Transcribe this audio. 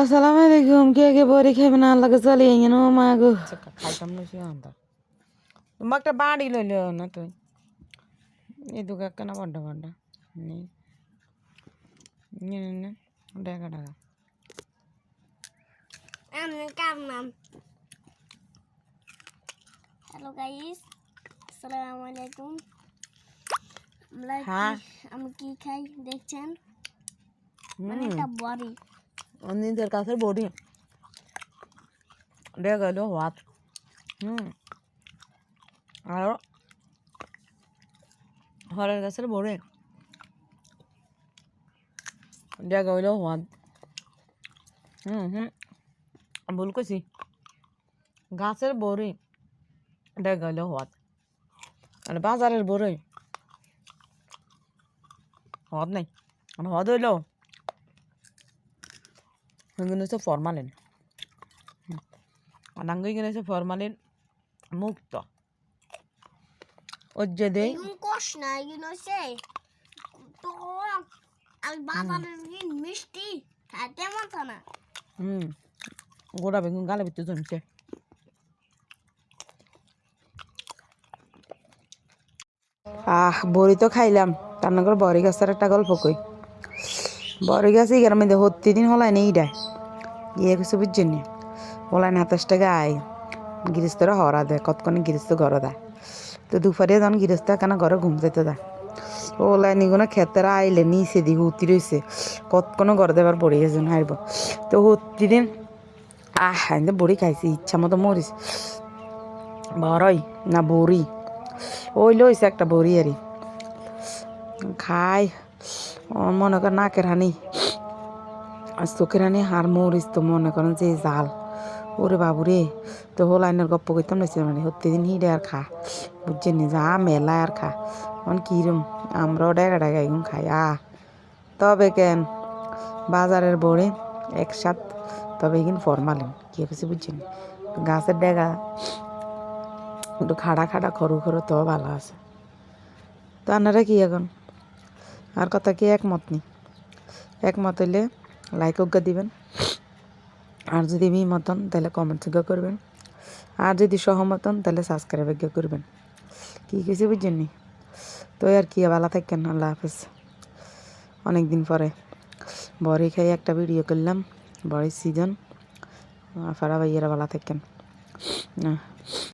আসসালামু আলাইকুম কে কে বড়ি খাবে না আল্লাহকে চালিয়ে গেন ও মা গো। খাইতাম না সে আনতা। তোমার একটা বাড়ি লইল না তুই। এই দুগা কেন বড্ড বড্ড? নে। নে নে নে টাকা টাকা আমি কার নাম? হ্যালো গাইস আসসালামু আলাইকুম। আমরা হ্যাঁ। আমি কি খাই দেখছেন? মানে একটা বড়ি। অন্যদের কাছে বড়ি দেখা গেল হাত হুম। আর হরের গাছের বড়ি দেখা গেল হাত হুম হুম। ভুল করছি গাছের বড়ি। দেখা গেল হাত আর বাজারের বড়ি। হদ নাই। হদ হইল। এগুলো হচ্ছে ফরমালিন অনাঙ্গ এগুলো হচ্ছে ফরমালিন মুক্ত ওর যে দেই কষ না এগুলো হচ্ছে তো আর বাজারের মিষ্টি খাইতে মতো না হুম গোড়া বেগুন গালে ভিতরে জমছে আহ বড়ি তো খাইলাম তার না করে বড়ি গাছের একটা গল্প কই বড়ি গাছ, এই গ্রামে দেখো দিন হলাই নেই ডায় ইয়ে কিছু বুঝছেন হলাই না হাতাশ টাকা আয়। গৃহস্থরা হরা দেয় কতক্ষণে গৃহস্থ ঘর দেয় তো দুপুরে যখন গৃহস্থ কেন ঘরে ঘুম যেতে দেয় ওলাই নিগুলো খেতেরা আইলে, নিচে দিকে উতি রয়েছে কতক্ষণ ঘর দেবার পড়ে গেছে হারব তো হত্তি দিন আহ আমি বড়ি খাইছি, ইচ্ছা মতো মরিস বড়ই না বড়ি? ওই লইছে একটা বড়ি আরি। ও মনে কর নাকের হানি আর চোখের হানি হার মরিস তো মনে করেন যে জাল। ওরে বাবুরে, তো হল আইনের গপ্প করতাম না মানে হতে দিন হিডে আর খা। বুঝছেন যা মেলা আর খা। অন কিরম, আমরাও ডেগা ডেগা এগুন খাই, আ। তবে কেন, বাজারের বড়ে একসাথ, তবে এখানে ফরমালিন কি হয়েছে বুঝছেন গাছের ডেগা, একটু খাড়া খাড়া খরু খরু তো ভালো আছে। তো আপনারা কি এখন? আর কথা কি একমত নি? একমত হইলে লাইক অজ্ঞা দিবেন। আর যদি বিমত হন, তাহলে কমেন্ট যোগ্য করবেন। আর যদি সহমত হন, তাহলে সাবস্ক্রাইব যোগ্য করবেন। কী কিছু বুঝছেন নি? তো আর কি, ভালো থাকেন আল্লাহ হাফেজ। অনেক দিন পরে বড়ি খাই একটা ভিডিও করলাম, বড়ির সিজন ফারা ভাইয়েরা ভালো থাকেন